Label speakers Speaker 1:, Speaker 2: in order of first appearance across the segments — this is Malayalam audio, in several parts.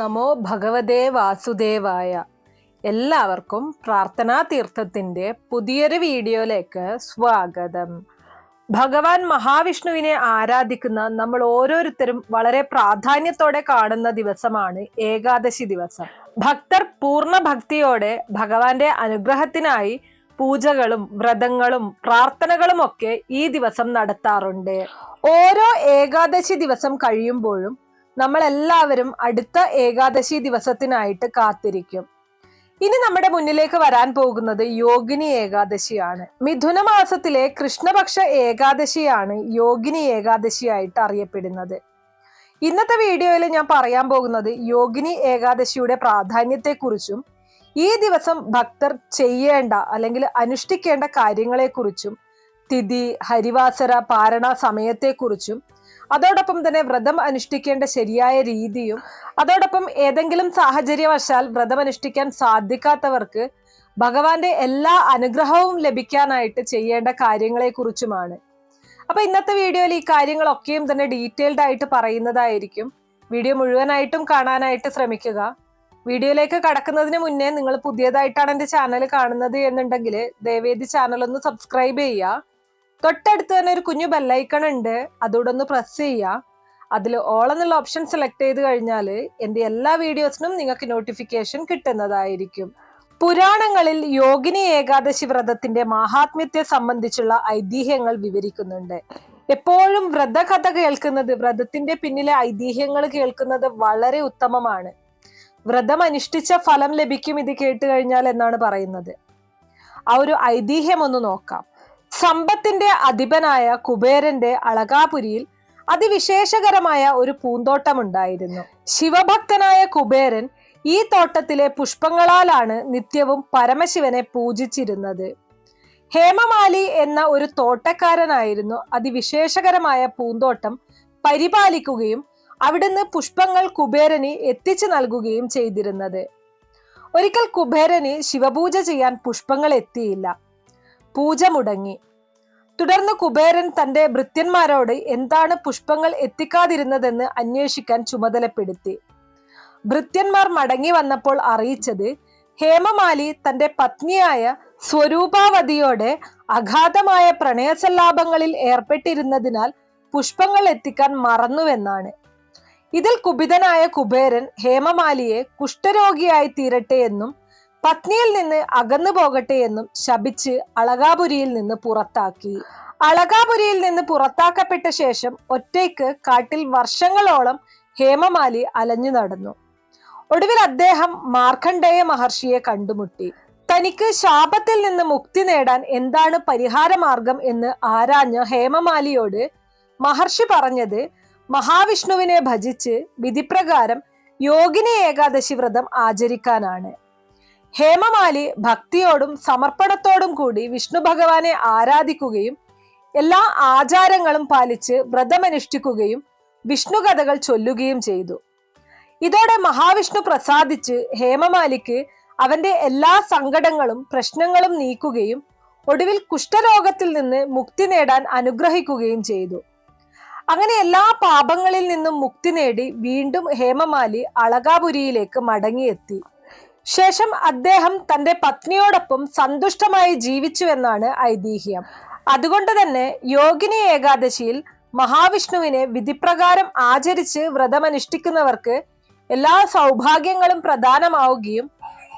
Speaker 1: നമോ ഭഗവതേ വാസുദേവായ. എല്ലാവർക്കും പ്രാർത്ഥനാ തീർത്ഥത്തിന്റെ പുതിയൊരു വീഡിയോയിലേക്ക് സ്വാഗതം. ഭഗവാൻ മഹാവിഷ്ണുവിനെ ആരാധിക്കുന്ന നമ്മൾ ഓരോരുത്തരും വളരെ പ്രാധാന്യത്തോടെ കാണുന്ന ദിവസമാണ് ഏകാദശി ദിവസം. ഭക്തർ പൂർണ ഭക്തിയോടെ ഭഗവാന്റെ അനുഗ്രഹത്തിനായി പൂജകളും വ്രതങ്ങളും പ്രാർത്ഥനകളും ഒക്കെ ഈ ദിവസം നടത്താറുണ്ട്. ഓരോ ഏകാദശി ദിവസം കഴിയുമ്പോഴും നമ്മൾ എല്ലാവരും അടുത്ത ഏകാദശി ദിവസത്തിനായിട്ട് കാത്തിരിക്കും. ഇനി നമ്മുടെ മുന്നിലേക്ക് വരാൻ പോകുന്നത് യോഗിനി ഏകാദശിയാണ്. മിഥുന മാസത്തിലെ കൃഷ്ണപക്ഷ ഏകാദശിയാണ് യോഗിനി ഏകാദശിയായിട്ട് അറിയപ്പെടുന്നത്. ഇന്നത്തെ വീഡിയോയിൽ ഞാൻ പറയാൻ പോകുന്നത് യോഗിനി ഏകാദശിയുടെ പ്രാധാന്യത്തെക്കുറിച്ചും ഈ ദിവസം ഭക്തർ ചെയ്യേണ്ട അല്ലെങ്കിൽ അനുഷ്ഠിക്കേണ്ട കാര്യങ്ങളെക്കുറിച്ചും തിഥി ഹരിവാസര പാരണ സമയത്തെക്കുറിച്ചും അതോടൊപ്പം തന്നെ വ്രതം അനുഷ്ഠിക്കേണ്ട ശരിയായ രീതിയും അതോടൊപ്പം ഏതെങ്കിലും സാഹചര്യവശാൽ വ്രതം അനുഷ്ഠിക്കാൻ സാധിക്കാത്തവർക്ക് ഭഗവാന്റെ എല്ലാ അനുഗ്രഹവും ലഭിക്കാനായിട്ട് ചെയ്യേണ്ട കാര്യങ്ങളെ കുറിച്ചുമാണ് അപ്പൊ ഇന്നത്തെ വീഡിയോയിൽ ഈ കാര്യങ്ങളൊക്കെയും തന്നെ ഡീറ്റെയിൽഡ് ആയിട്ട് പറയുന്നതായിരിക്കും. വീഡിയോ മുഴുവനായിട്ടും കാണാനായിട്ട് ശ്രമിക്കുക. വീഡിയോയിലേക്ക് കടക്കുന്നതിന് മുന്നേ നിങ്ങൾ പുതിയതായിട്ടാണ് എന്റെ ചാനൽ കാണുന്നത് എന്നുണ്ടെങ്കിൽ ദയവേദി ചാനൽ ഒന്ന് സബ്സ്ക്രൈബ് ചെയ്യുക. തൊട്ടടുത്ത് തന്നെ ഒരു കുഞ്ഞു ബെല്ലൈക്കൺ ഉണ്ട്. അതോടെ ഒന്ന് പ്രസ് ചെയ്യുക അതിൽ ഓൾ എന്നുള്ള ഓപ്ഷൻ സെലക്ട് ചെയ്ത് കഴിഞ്ഞാൽ എന്റെ എല്ലാ വീഡിയോസിനും നിങ്ങൾക്ക് നോട്ടിഫിക്കേഷൻ കിട്ടുന്നതായിരിക്കും. പുരാണങ്ങളിൽ യോഗിനി ഏകാദശി വ്രതത്തിന്റെ മാഹാത്മ്യത്തെ സംബന്ധിച്ചുള്ള ഐതിഹ്യങ്ങൾ വിവരിക്കുന്നുണ്ട്. എപ്പോഴും വ്രതകഥ കേൾക്കുന്നത് വ്രതത്തിന്റെ പിന്നിലെ ഐതിഹ്യങ്ങൾ കേൾക്കുന്നത് വളരെ ഉത്തമമാണ്. വ്രതം അനുഷ്ഠിച്ച ഫലം ലഭിക്കും ഇത് കേട്ട് കഴിഞ്ഞാൽ എന്നാണ് പറയുന്നത്. ആ ഒരു ഐതിഹ്യം ഒന്ന് നോക്കാം. സമ്പത്തിന്റെ അധിപനായ കുബേരന്റെ അളകാപുരിയിൽ അതിവിശേഷകരമായ ഒരു പൂന്തോട്ടമുണ്ടായിരുന്നു. ശിവഭക്തനായ കുബേരൻ ഈ തോട്ടത്തിലെ പുഷ്പങ്ങളാലാണ് നിത്യവും പരമശിവനെ പൂജിച്ചിരുന്നത്. ഹേമമാലി എന്ന ഒരു തോട്ടക്കാരനായിരുന്നു അതിവിശേഷകരമായ പൂന്തോട്ടം പരിപാലിക്കുകയും അവിടുന്ന് പുഷ്പങ്ങൾ കുബേരന് എത്തിച്ചു നൽകുകയും ചെയ്തിരുന്നത്. ഒരിക്കൽ കുബേരന് ശിവപൂജ ചെയ്യാൻ പുഷ്പങ്ങൾ എത്തിയില്ല. പൂജ മുടങ്ങി. തുടർന്ന് കുബേരൻ തന്റെ ഭൃത്യന്മാരോട് എന്താണ് പുഷ്പങ്ങൾ എത്തിക്കാതിരുന്നതെന്ന് അന്വേഷിക്കാൻ ചുമതലപ്പെടുത്തി. ഭൃത്യന്മാർ മടങ്ങി വന്നപ്പോൾ അറിയിച്ചത് ഹേമമാലി തന്റെ പത്നിയായ സ്വരൂപാവതിയോടെ അഗാധമായ പ്രണയസല്ലാപങ്ങളിൽ ഏർപ്പെട്ടിരുന്നതിനാൽ പുഷ്പങ്ങൾ എത്തിക്കാൻ മറന്നുവെന്നാണ്. ഇതിൽ കുപിതനായ കുബേരൻ ഹേമമാലിയെ കുഷ്ഠരോഗിയായി തീരട്ടെ എന്നും പത്നിയിൽ നിന്ന് അകന്നു പോകട്ടെ എന്നും ശപിച്ച് അളകാപുരിയിൽ നിന്ന് പുറത്താക്കി. അളകാപുരിയിൽ നിന്ന് പുറത്താക്കപ്പെട്ട ശേഷം ഒറ്റയ്ക്ക് കാട്ടിൽ വർഷങ്ങളോളം ഹേമമാലി അലഞ്ഞു നടന്നു. ഒടുവിൽ അദ്ദേഹം മാർക്കണ്ഡേയ മഹർഷിയെ കണ്ടുമുട്ടി. തനിക്ക് ശാപത്തിൽ നിന്ന് മുക്തി നേടാൻ എന്താണ് പരിഹാരമാർഗം എന്ന് ആരാഞ്ഞ ഹേമമാലിയോട് മഹർഷി പറഞ്ഞത് മഹാവിഷ്ണുവിനെ ഭജിച്ച് വിധിപ്രകാരം യോഗിനി ഏകാദശി വ്രതം ആചരിക്കാനാണ്. ഹേമമാലി ഭക്തിയോടും സമർപ്പണത്തോടും കൂടി വിഷ്ണു ഭഗവാനെ ആരാധിക്കുകയും എല്ലാ ആചാരങ്ങളും പാലിച്ച് വ്രതമനുഷ്ഠിക്കുകയും വിഷ്ണു കഥകൾ ചൊല്ലുകയും ചെയ്തു. ഇതോടെ മഹാവിഷ്ണു പ്രസാദിച്ച് ഹേമമാലിക്ക് അവന്റെ എല്ലാ സങ്കടങ്ങളും പ്രശ്നങ്ങളും നീക്കുകയും ഒടുവിൽ കുഷ്ഠരോഗത്തിൽ നിന്ന് മുക്തി നേടാൻ അനുഗ്രഹിക്കുകയും ചെയ്തു. അങ്ങനെ എല്ലാ പാപങ്ങളിൽ നിന്നും മുക്തി നേടി വീണ്ടും ഹേമമാലി അളകാപുരിയിലേക്ക് മടങ്ങിയെത്തി. ശേഷം അദ്ദേഹം തന്റെ പത്നിയോടൊപ്പം സന്തുഷ്ടമായി ജീവിച്ചുവെന്നാണ് ഐതിഹ്യം. അതുകൊണ്ട് തന്നെ യോഗിനി ഏകാദശിയിൽ മഹാവിഷ്ണുവിനെ വിധിപ്രകാരം ആചരിച്ച് വ്രതമനുഷ്ഠിക്കുന്നവർക്ക് എല്ലാ സൗഭാഗ്യങ്ങളും പ്രധാനമാവുകയും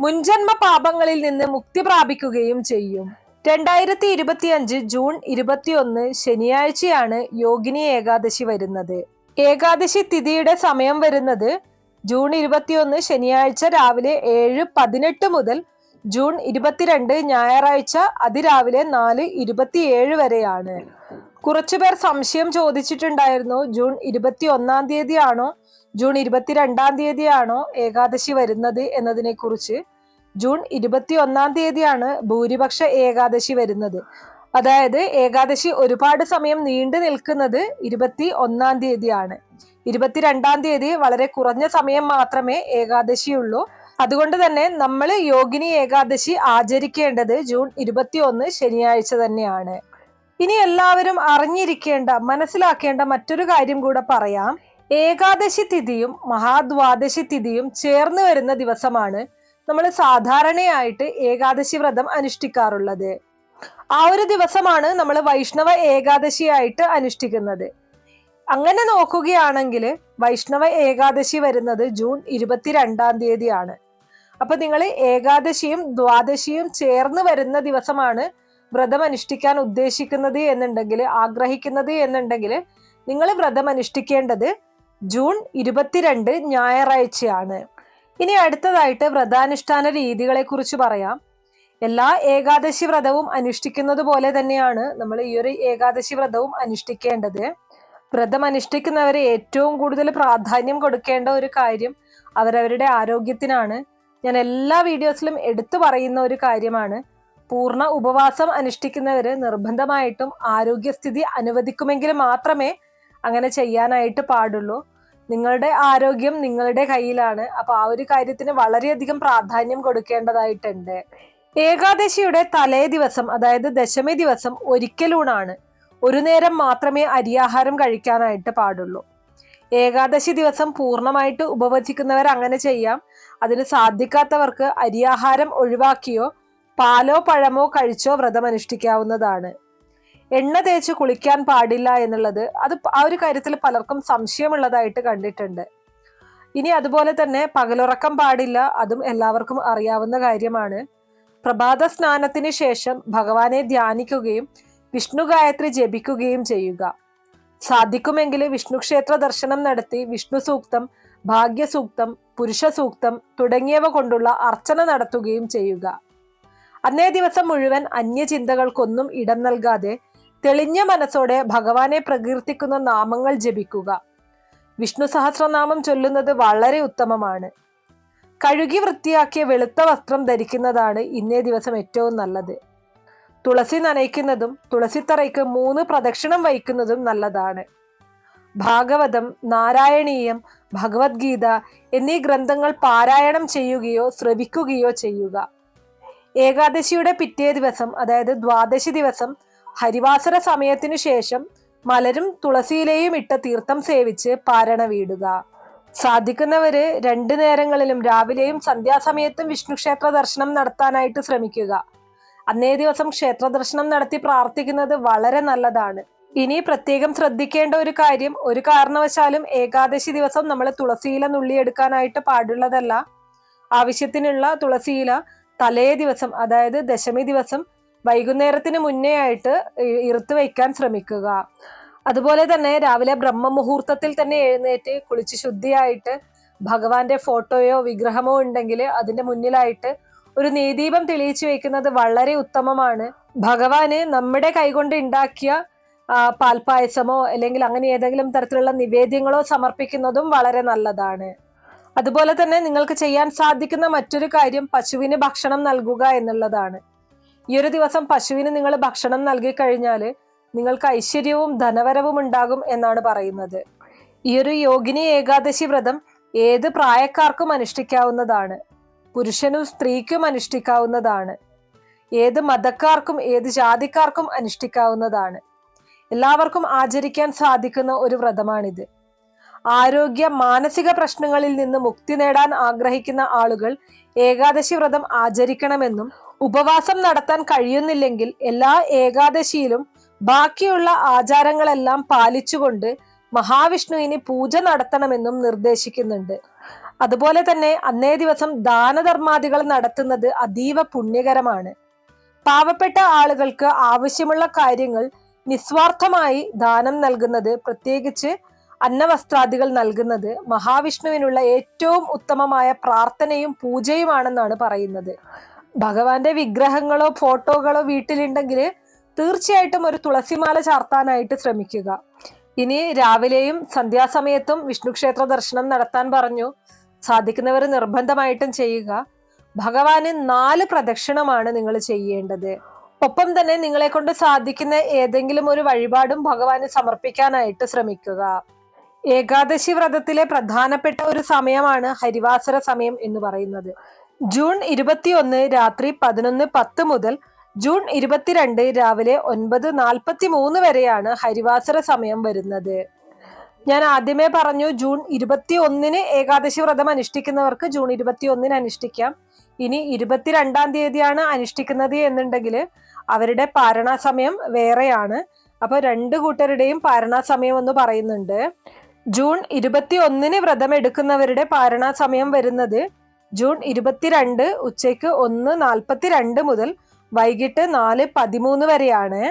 Speaker 1: മുൻജന്മ പാപങ്ങളിൽ നിന്ന് മുക്തി പ്രാപിക്കുകയും ചെയ്യും. രണ്ടായിരത്തി ഇരുപത്തിയഞ്ച് ജൂൺ ഇരുപത്തിയൊന്ന് ശനിയാഴ്ചയാണ് യോഗിനി ഏകാദശി വരുന്നത്. ഏകാദശി തിഥിയുടെ സമയം വരുന്നത് ജൂൺ ഇരുപത്തിയൊന്ന് ശനിയാഴ്ച രാവിലെ ഏഴ് പതിനെട്ട് മുതൽ ജൂൺ ഇരുപത്തിരണ്ട് ഞായറാഴ്ച അതിരാവിലെ നാല് ഇരുപത്തിയേഴ് വരെയാണ്. കുറച്ചുപേർ സംശയം ചോദിച്ചിട്ടുണ്ടായിരുന്നു ജൂൺ ഇരുപത്തി ഒന്നാം തീയതിയാണോ ജൂൺ ഇരുപത്തിരണ്ടാം തീയതിയാണോ ഏകാദശി വരുന്നത് എന്നതിനെ കുറിച്ച് ജൂൺ ഇരുപത്തി ഒന്നാം തീയതിയാണ് ഭൂരിപക്ഷ ഏകാദശി വരുന്നത്. അതായത് ഏകാദശി ഒരുപാട് സമയം നീണ്ടു നിൽക്കുന്നത് ഇരുപത്തി ഒന്നാം തീയതിയാണ്. ഇരുപത്തിരണ്ടാം തീയതി വളരെ കുറഞ്ഞ സമയം മാത്രമേ ഏകാദശിയുള്ളൂ. അതുകൊണ്ട് തന്നെ നമ്മൾ യോഗിനി ഏകാദശി ആചരിക്കേണ്ടത് ജൂൺ ഇരുപത്തി ഒന്ന് ശനിയാഴ്ച തന്നെയാണ്. ഇനി എല്ലാവരും അറിഞ്ഞിരിക്കേണ്ട മനസ്സിലാക്കേണ്ട മറ്റൊരു കാര്യം കൂടെ പറയാം. ഏകാദശി തിഥിയും മഹാദ്വാദശി തിഥിയും ചേർന്ന് വരുന്ന ദിവസമാണ് നമ്മൾ സാധാരണയായിട്ട് ഏകാദശി വ്രതം അനുഷ്ഠിക്കാറുള്ളത്. ആ ഒരു ദിവസമാണ് നമ്മൾ വൈഷ്ണവ ഏകാദശിയായിട്ട് അനുഷ്ഠിക്കുന്നത്. അങ്ങനെ നോക്കുകയാണെങ്കിൽ വൈഷ്ണവ ഏകാദശി വരുന്നത് ജൂൺ ഇരുപത്തിരണ്ടാം തീയതിയാണ്. അപ്പൊ നിങ്ങൾ ഏകാദശിയും ദ്വാദശിയും ചേർന്ന് വരുന്ന ദിവസമാണ് വ്രതം അനുഷ്ഠിക്കാൻ ഉദ്ദേശിക്കുന്നത് എന്നുണ്ടെങ്കിൽ ആഗ്രഹിക്കുന്നത് എന്നുണ്ടെങ്കിൽ നിങ്ങൾ വ്രതം അനുഷ്ഠിക്കേണ്ടത് ജൂൺ ഇരുപത്തിരണ്ട് ഞായറാഴ്ചയാണ്. ഇനി അടുത്തതായിട്ട് വ്രതാനുഷ്ഠാന രീതികളെ കുറിച്ച് പറയാം. എല്ലാ ഏകാദശി വ്രതവും അനുഷ്ഠിക്കുന്നത് പോലെ തന്നെയാണ് നമ്മൾ ഈ ഒരു ഏകാദശി വ്രതവും അനുഷ്ഠിക്കേണ്ടത്. വ്രതം അനുഷ്ഠിക്കുന്നവരെ ഏറ്റവും കൂടുതൽ പ്രാധാന്യം കൊടുക്കേണ്ട ഒരു കാര്യം അവരവരുടെ ആരോഗ്യത്തിനാണ്. ഞാൻ എല്ലാ വീഡിയോസിലും എടുത്തു പറയുന്ന ഒരു കാര്യമാണ്. പൂർണ ഉപവാസം അനുഷ്ഠിക്കുന്നവര് നിർബന്ധമായിട്ടും ആരോഗ്യസ്ഥിതി അനുവദിക്കുമെങ്കിൽ മാത്രമേ അങ്ങനെ ചെയ്യാനായിട്ട് പാടുള്ളൂ. നിങ്ങളുടെ ആരോഗ്യം നിങ്ങളുടെ കയ്യിലാണ്. അപ്പൊ ആ ഒരു കാര്യത്തിന് വളരെയധികം പ്രാധാന്യം കൊടുക്കേണ്ടതായിട്ടുണ്ട്. ഏകാദശിയുടെ തലേ ദിവസം അതായത് ദശമി ദിവസം ഒരിക്കലൂണാണ്. ഒരു നേരം മാത്രമേ അരിയാഹാരം കഴിക്കാനായിട്ട് പാടുള്ളൂ. ഏകാദശി ദിവസം പൂർണമായിട്ട് ഉപവചിക്കുന്നവർ അങ്ങനെ ചെയ്യാം. അതിന് സാധിക്കാത്തവർക്ക് അരിയാഹാരം ഒഴിവാക്കിയോ പാലോ പഴമോ കഴിച്ചോ വ്രതമനുഷ്ഠിക്കാവുന്നതാണ് എണ്ണ തേച്ച് കുളിക്കാൻ പാടില്ല എന്നുള്ളത് അത് ആ ഒരു കാര്യത്തിൽ പലർക്കും സംശയമുള്ളതായിട്ട് കണ്ടിട്ടുണ്ട്. ഇനി അതുപോലെ തന്നെ പകലുറക്കം പാടില്ല അതും എല്ലാവർക്കും അറിയാവുന്ന കാര്യമാണ്. പ്രഭാത സ്നാനത്തിന് ശേഷം ഭഗവാനെ ധ്യാനിക്കുകയും വിഷ്ണു ഗായത്രി ജപിക്കുകയും ചെയ്യുക. സാധിക്കുമെങ്കിൽ വിഷ്ണു ക്ഷേത്ര ദർശനം നടത്തി വിഷ്ണു സൂക്തം ഭാഗ്യസൂക്തം പുരുഷ സൂക്തം തുടങ്ങിയവ കൊണ്ടുള്ള അർച്ചന നടത്തുകയും ചെയ്യുക. അന്നേ ദിവസം മുഴുവൻ അന്യചിന്തകൾക്കൊന്നും ഇടം നൽകാതെ തെളിഞ്ഞ മനസ്സോടെ ഭഗവാനെ പ്രകീർത്തിക്കുന്ന നാമങ്ങൾ ജപിക്കുക. വിഷ്ണു സഹസ്രനാമം ചൊല്ലുന്നത് വളരെ ഉത്തമമാണ്. കഴുകി വൃത്തിയാക്കിയ വെളുത്ത വസ്ത്രം ധരിക്കുന്നതാണ് ഇന്നേ ദിവസം ഏറ്റവും നല്ലത്. തുളസി നനയ്ക്കുന്നതും തുളസിത്തറയ്ക്ക് മൂന്ന് പ്രദക്ഷിണം വഹിക്കുന്നതും നല്ലതാണ്. ഭാഗവതം നാരായണീയം ഭഗവത്ഗീത എന്നീ ഗ്രന്ഥങ്ങൾ പാരായണം ചെയ്യുകയോ ശ്രവിക്കുകയോ ചെയ്യുക. ഏകാദശിയുടെ പിറ്റേ ദിവസം അതായത് ദ്വാദശി ദിവസം ഹരിവാസര സമയത്തിനു ശേഷം മലരും തുളസിയിലെയും ഇട്ട തീർത്ഥം സേവിച്ച് പാരണ വീടുക. സാധിക്കുന്നവര് രണ്ടു നേരങ്ങളിലും രാവിലെയും സന്ധ്യാസമയത്തും വിഷ്ണുക്ഷേത്ര ദർശനം നടത്താനായിട്ട് ശ്രമിക്കുക. അന്നേ ദിവസം ക്ഷേത്ര ദർശനം നടത്തി പ്രാർത്ഥിക്കുന്നത് വളരെ നല്ലതാണ്. ഇനി പ്രത്യേകം ശ്രദ്ധിക്കേണ്ട ഒരു കാര്യം ഒരു കാരണവശാലും ഏകാദശി ദിവസം നമ്മൾ തുളസിയില നുള്ളിയെടുക്കാനായിട്ട് പാടുള്ളതല്ല. ആവശ്യത്തിനുള്ള തുളസിയില തലേ ദിവസം അതായത് ദശമി ദിവസം വൈകുന്നേരത്തിന് മുന്നേ ആയിട്ട് ഇറുത്ത് വയ്ക്കാൻ ശ്രമിക്കുക. അതുപോലെ തന്നെ രാവിലെ ബ്രഹ്മ മുഹൂർത്തത്തിൽ തന്നെ എഴുന്നേറ്റ് കുളിച്ച് ശുദ്ധിയായിട്ട് ഭഗവാന്റെ ഫോട്ടോയോ വിഗ്രഹമോ ഉണ്ടെങ്കിൽ അതിന്റെ മുന്നിലായിട്ട് ഒരു നീദീപം തെളിയിച്ചു വെക്കുന്നത് വളരെ ഉത്തമമാണ്. ഭഗവാന് നമ്മുടെ കൈകൊണ്ട് ഉണ്ടാക്കിയ പാൽപായസമോ അല്ലെങ്കിൽ അങ്ങനെ ഏതെങ്കിലും തരത്തിലുള്ള നിവേദ്യങ്ങളോ സമർപ്പിക്കുന്നതും വളരെ നല്ലതാണ്. അതുപോലെ തന്നെ നിങ്ങൾക്ക് ചെയ്യാൻ സാധിക്കുന്ന മറ്റൊരു കാര്യം പശുവിന് ഭക്ഷണം നൽകുക എന്നുള്ളതാണ്. ഈ ഒരു ദിവസം പശുവിന് നിങ്ങൾ ഭക്ഷണം നൽകി കഴിഞ്ഞാൽ നിങ്ങൾക്ക് ഐശ്വര്യവും ധനവരവും ഉണ്ടാകും എന്നാണ് പറയുന്നത്. ഈ ഒരു യോഗിനി ഏകാദശി വ്രതം ഏത് പ്രായക്കാർക്കും അനുഷ്ഠിക്കാവുന്നതാണ്. പുരുഷനും സ്ത്രീക്കും അനുഷ്ഠിക്കാവുന്നതാണ്. ഏത് മതക്കാർക്കും ഏത് ജാതിക്കാർക്കും അനുഷ്ഠിക്കാവുന്നതാണ്. എല്ലാവർക്കും ആചരിക്കാൻ സാധിക്കുന്ന ഒരു വ്രതമാണിത്. ആരോഗ്യ മാനസിക പ്രശ്നങ്ങളിൽ നിന്ന് മുക്തി നേടാൻ ആഗ്രഹിക്കുന്ന ആളുകൾ ഏകാദശി വ്രതം ആചരിക്കണമെന്നും ഉപവാസം നടത്താൻ കഴിയുന്നില്ലെങ്കിൽ എല്ലാ ഏകാദശിയിലും ബാക്കിയുള്ള ആചാരങ്ങളെല്ലാം പാലിച്ചുകൊണ്ട് മഹാവിഷ്ണുവിന് പൂജ നടത്തണമെന്നും നിർദ്ദേശിക്കുന്നുണ്ട്. അതുപോലെ തന്നെ അന്നേ ദിവസം ദാനധർമാദികൾ നടത്തുന്നത് അതീവ പുണ്യകരമാണ്. പാവപ്പെട്ട ആളുകൾക്ക് ആവശ്യമുള്ള കാര്യങ്ങൾ നിസ്വാർത്ഥമായി ദാനം നൽകുന്നത് പ്രത്യേകിച്ച് അന്നവസ്ത്രാദികൾ നൽകുന്നത് മഹാവിഷ്ണുവിനുള്ള ഏറ്റവും ഉത്തമമായ പ്രാർത്ഥനയും പൂജയുമാണെന്നാണ് പറയുന്നത്. ഭഗവാന്റെ വിഗ്രഹങ്ങളോ ഫോട്ടോകളോ വീട്ടിലുണ്ടെങ്കിൽ തീർച്ചയായിട്ടും ഒരു തുളസിമാല ചാർത്താനായിട്ട് ശ്രമിക്കുക. ഇനി രാവിലെയും സന്ധ്യാസമയത്തും വിഷ്ണുക്ഷേത്ര ദർശനം നടത്താൻ പറഞ്ഞു. സാധിക്കുന്നവർ നിർബന്ധമായിട്ടും ചെയ്യുക. ഭഗവാന് നാല് പ്രദക്ഷിണമാണ് നിങ്ങൾ ചെയ്യേണ്ടത്. ഒപ്പം തന്നെ നിങ്ങളെ കൊണ്ട് സാധിക്കുന്ന ഏതെങ്കിലും ഒരു വഴിപാടും ഭഗവാന് സമർപ്പിക്കാനായിട്ട് ശ്രമിക്കുക. ഏകാദശി വ്രതത്തിലെ പ്രധാനപ്പെട്ട ഒരു സമയമാണ് ഹരിവാസര സമയം എന്ന് പറയുന്നത്. ജൂൺ ഇരുപത്തിയൊന്ന് രാത്രി പതിനൊന്ന് പത്ത് മുതൽ ജൂൺ ഇരുപത്തിരണ്ട് രാവിലെ ഒൻപത് നാൽപ്പത്തി മൂന്ന് വരെയാണ് ഹരിവാസര സമയം വരുന്നത്. ഞാൻ ആദ്യമേ പറഞ്ഞു ജൂൺ ഇരുപത്തി ഒന്നിന് ഏകാദശി വ്രതം അനുഷ്ഠിക്കുന്നവർക്ക് ജൂൺ ഇരുപത്തി ഒന്നിന് അനുഷ്ഠിക്കാം. ഇനി ഇരുപത്തിരണ്ടാം തീയതിയാണ് അനുഷ്ഠിക്കുന്നത് എന്നുണ്ടെങ്കിൽ അവരുടെ പാരണാസമയം വേറെയാണ്. അപ്പൊ രണ്ട് കൂട്ടരുടെയും പാരണാസമയം എന്ന് പറയുന്നുണ്ട്. ജൂൺ ഇരുപത്തി ഒന്നിന് വ്രതം എടുക്കുന്നവരുടെ പാരണാസമയം വരുന്നത് ജൂൺ ഇരുപത്തിരണ്ട് ഉച്ചയ്ക്ക് ഒന്ന് നാൽപ്പത്തി രണ്ട് മുതൽ വൈകിട്ട് നാല് പതിമൂന്ന് വരെയാണ്.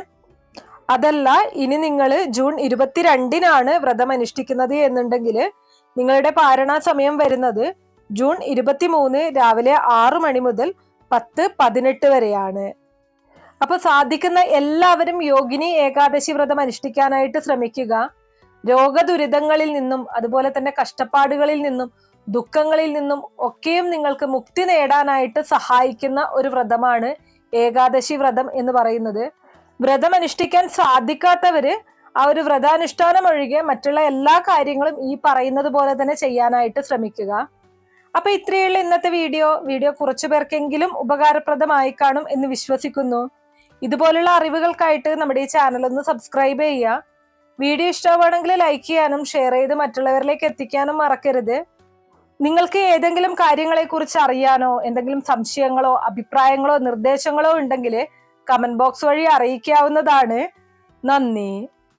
Speaker 1: അതല്ല ഇനി നിങ്ങൾ ജൂൺ ഇരുപത്തിരണ്ടിനാണ് വ്രതം അനുഷ്ഠിക്കുന്നത് എന്നുണ്ടെങ്കിൽ നിങ്ങളുടെ പാരണ സമയം വരുന്നത് ജൂൺ ഇരുപത്തിമൂന്ന് രാവിലെ ആറു മണി മുതൽ പത്ത് പതിനെട്ട് വരെയാണ്. അപ്പൊ സാധിക്കുന്ന എല്ലാവരും യോഗിനി ഏകാദശി വ്രതം അനുഷ്ഠിക്കാനായിട്ട് ശ്രമിക്കുക. രോഗദുരിതങ്ങളിൽ നിന്നും അതുപോലെ തന്നെ കഷ്ടപ്പാടുകളിൽ നിന്നും ദുഃഖങ്ങളിൽ നിന്നും ഒക്കെയും നിങ്ങൾക്ക് മുക്തി നേടാനായിട്ട് സഹായിക്കുന്ന ഒരു വ്രതമാണ് ഏകാദശി വ്രതം എന്ന് പറയുന്നത്. വ്രതം അനുഷ്ഠിക്കാൻ സാധിക്കാത്തവര് ആ ഒരു വ്രതാനുഷ്ഠാനം ഒഴികെ മറ്റുള്ള എല്ലാ കാര്യങ്ങളും ഈ പറയുന്നത് പോലെ തന്നെ ചെയ്യാനായിട്ട് ശ്രമിക്കുക. അപ്പൊ ഇത്രയുള്ള ഇന്നത്തെ വീഡിയോ. വീഡിയോ കുറച്ചു പേർക്കെങ്കിലും ഉപകാരപ്രദമായി കാണും എന്ന് വിശ്വസിക്കുന്നു. ഇതുപോലുള്ള അറിവുകൾക്കായിട്ട് നമ്മുടെ ഈ ചാനൽ ഒന്ന് സബ്സ്ക്രൈബ് ചെയ്യുക. വീഡിയോ ഇഷ്ടമാണെങ്കിൽ ലൈക്ക് ചെയ്യാനും ഷെയർ ചെയ്ത് മറ്റുള്ളവരിലേക്ക് എത്തിക്കാനും മറക്കരുത്. നിങ്ങൾക്ക് ഏതെങ്കിലും കാര്യങ്ങളെ കുറിച്ച് അറിയാനോ എന്തെങ്കിലും സംശയങ്ങളോ അഭിപ്രായങ്ങളോ നിർദ്ദേശങ്ങളോ ഉണ്ടെങ്കിൽ കമന്റ് ബോക്സ് വഴി അറിയിക്കാവുന്നതാണ്. നന്ദി.